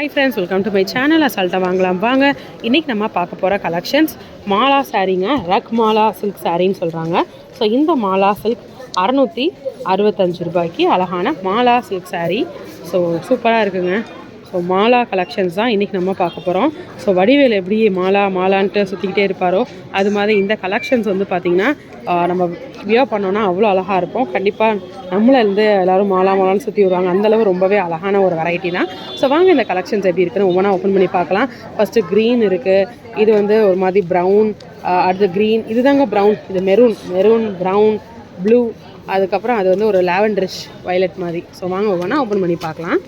Hi friends welcome to my channel அசால்ட்டாக வாங்கலாம். வாங்க இன்றைக்கி நம்ம பார்க்க போகிற கலெக்ஷன்ஸ் மாலா சாரீங்க ரக் மாலா சில்க் சாரின்னு சொல்கிறாங்க ஸோ இந்த மாலா சில்க் அறநூற்றி அறுபத்தஞ்சு ரூபாய்க்கு அழகான மாலா சில்க் சாரீ. ஸோ சூப்பராக இருக்குங்க. ஸோ மாலா கலெக்ஷன்ஸ் தான் இன்றைக்கி நம்ம பார்க்க போகிறோம் ஸோ வடிவேல் எப்படி மாலா மாலான்ட்டு சுற்றிக்கிட்டே இருப்பாரோ அது மாதிரி இந்த கலெக்ஷன்ஸ் வந்து பார்த்திங்கன்னா நம்ம வியர் பண்ணோன்னா அவ்வளோ அழகாக இருக்கும். கண்டிப்பாக நம்மள இருந்து எல்லோரும் மாலா மாலான்னு சுற்றி வருவாங்க. அந்தளவு ரொம்பவே அழகான ஒரு வெரைட்டி தான். ஸோ வாங்க இந்த கலெக்ஷன்ஸ் எப்படி இருக்குன்னு ஒவ்வொன்றா ஓப்பன் பண்ணி பார்க்கலாம். ஃபஸ்ட்டு க்ரீன் இருக்குது இது வந்து ஒரு மாதிரி ப்ரௌன் அடுத்து க்ரீன் இதுதாங்க ப்ரௌன் இது மெரூன் மெரூன் ப்ரௌன் ப்ளூ அதுக்கப்புறம் அது வந்து ஒரு லாவெண்டரிஷ் வயலட் மாதிரி. ஸோ வாங்க ஒவ்வொன்றா ஓப்பன் பண்ணி பார்க்கலாம்.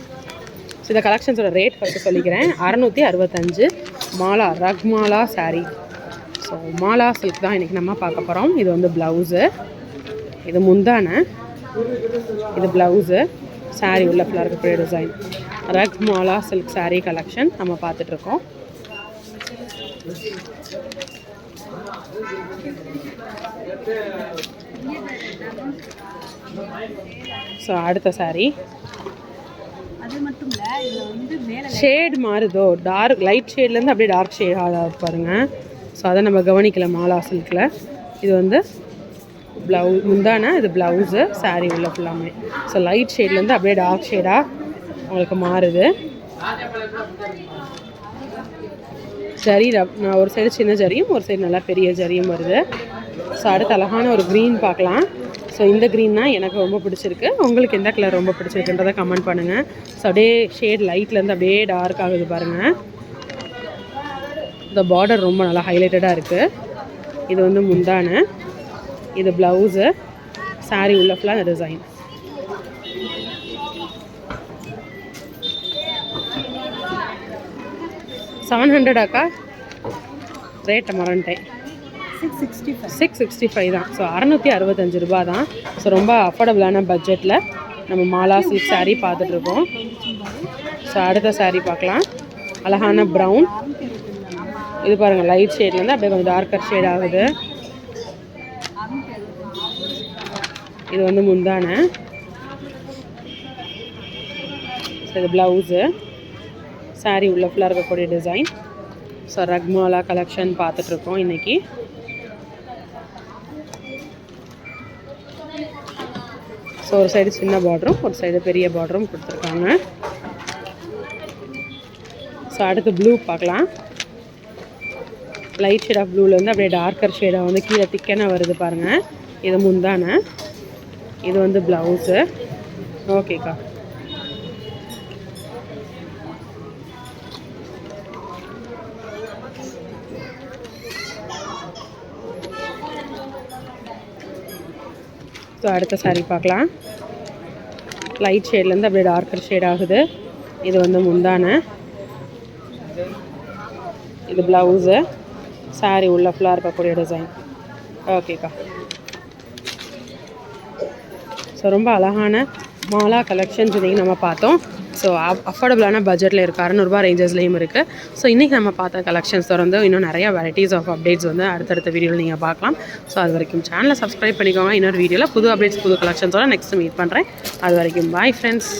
ஸோ இந்த கலெக்ஷன்ஸோட ரேட் ஃபஸ்ட்டு சொல்லிக்கிறேன். அறநூற்றி அறுபத்தஞ்சு மாலா ரக் மாலா ஸோ மாலா சில்க் தான் இன்றைக்கி நம்ம பார்க்க போகிறோம் இது வந்து ப்ளவுஸு இது முந்தான. இது ப்ளவுஸு சாரீ உள்ள ஃபுல்லாக இருக்கக்கூடிய design Ragmala silk sari collection நம்ம பார்த்துட்ருக்கோம் ஸோ அடுத்த saree. அது மட்டும் இல்லை இதில் வந்து மேலே ஷேட் மாறுதோ டார்க் லைட் ஷேட்லேருந்து அப்படியே டார்க் ஷேட் பாருங்கள் பாருங்க. ஸோ அதை நம்ம கவனிக்கல மாலா சில்கில் இது வந்து ப்ளவுஸ் முந்தான இது ப்ளவுஸு saree உள்ள ஃபுல்லாமே ஸோ லைட் ஷேட்லேருந்து அப்படியே டார்க் ஷேடாக உங்களுக்கு மாறுது. ஜரி நான் ஒரு சைடு சின்ன ஜரியும் ஒரு சைடு நல்லா பெரிய ஜரியும் வருது. ஸோ அடுத்து அழகான ஒரு க்ரீன் பார்க்கலாம். ஸோ இந்த க்ரீன் தான் எனக்கு ரொம்ப பிடிச்சிருக்கு. உங்களுக்கு எந்த கலர் ரொம்ப பிடிச்சிருக்குன்றதை கமெண்ட் பண்ணுங்கள் ஸோ அப்படியே ஷேட் லைட்லேருந்து அப்படியே டார்க் ஆகுது பாருங்கள் இந்த பார்டர் ரொம்ப நல்லா ஹைலைட்டடாக இருக்குது இது வந்து முந்தான. இது ப்ளவுஸு saree உள்ள ஃபுல்லாக டிசைன் செவன் ஹண்ட்ரடாக்கா ரேட்டை மறந்துட்டேன். Six sixty five six five தான். ஸோ அறநூற்றி அறுபத்தஞ்சு ரூபா தான் ஸோ ரொம்ப அஃபோர்டபுளான பட்ஜெட்டில் நம்ம மாலா சில்க் சாரீ பார்த்துட்ருக்கோம். ஸோ அடுத்த சாரீ பார்க்கலாம். அழகான ப்ரௌன் இது பாருங்கள் லைட் ஷேட்லேருந்து அப்படியே கொஞ்சம் டார்க்கர் ஷேட் ஆகுது. இது வந்து முந்தான. ஸோ இது ப்ளவுஸு saree உள்ள ஃபுல்லாக இருக்கக்கூடிய டிசைன் ஸோ ரக்மாலா கலெக்ஷன் பார்த்துட்ருக்கோம் இன்றைக்கி ஸோ ஒரு சைடு சின்ன பார்டரும் ஒரு சைடு பெரிய பார்டரும் கொடுத்துருக்காங்க. ஸோ அடுத்து ப்ளூ பார்க்கலாம். லைட் ஷேட் ஆஃப் ப்ளூலேருந்து அப்படியே டார்க்கர் ஷேடாக வந்து கீழே திக்கன வருது பாருங்கள் இது முந்தான. இது வந்து ப்ளவுஸு ஓகேக்கா ஸோ அடுத்த சாரீ பார்க்கலாம். லைட் ஷேட்லேருந்து அப்படியே டார்க்கர் ஷேட் ஆகுது. இது வந்து முந்தான. இது ப்ளவுஸு saree உள்ள ஃபுல்லாக இருக்கக்கூடிய டிசைன் ஓகேக்கா ஸோ ரொம்ப அழகான மாலா கலெக்ஷன்ஸ் இன்றைக்கி நம்ம பார்த்தோம். ஸோ அஃபோர்டபுளான பட்ஜெட்டில் இருக்குது அறநூறுபா ரேஞ்சஸ்லேயும் இருக்குது ஸோ இன்றைக்கி நம்ம பார்த்த கலெக்ஷன்ஸ் தொடர்ந்து இன்னும் நிறைய வெரைட்டிஸ் ஆஃப் அப்டேட்ஸ் வந்து அடுத்தடுத்த வீடியோவில் நீங்கள் பார்க்கலாம். ஸோ அது வரைக்கும் சேனலை சப்ஸ்கிரைப் பண்ணிக்கோங்க. இன்னொரு வீடியோவில் புது அப்டேட்ஸ் புது கலெக்ஷன்ஸோட நெக்ஸ்ட் மீட் பண்ணுறேன் அது வரைக்கும் பாய் ஃப்ரெண்ட்ஸ்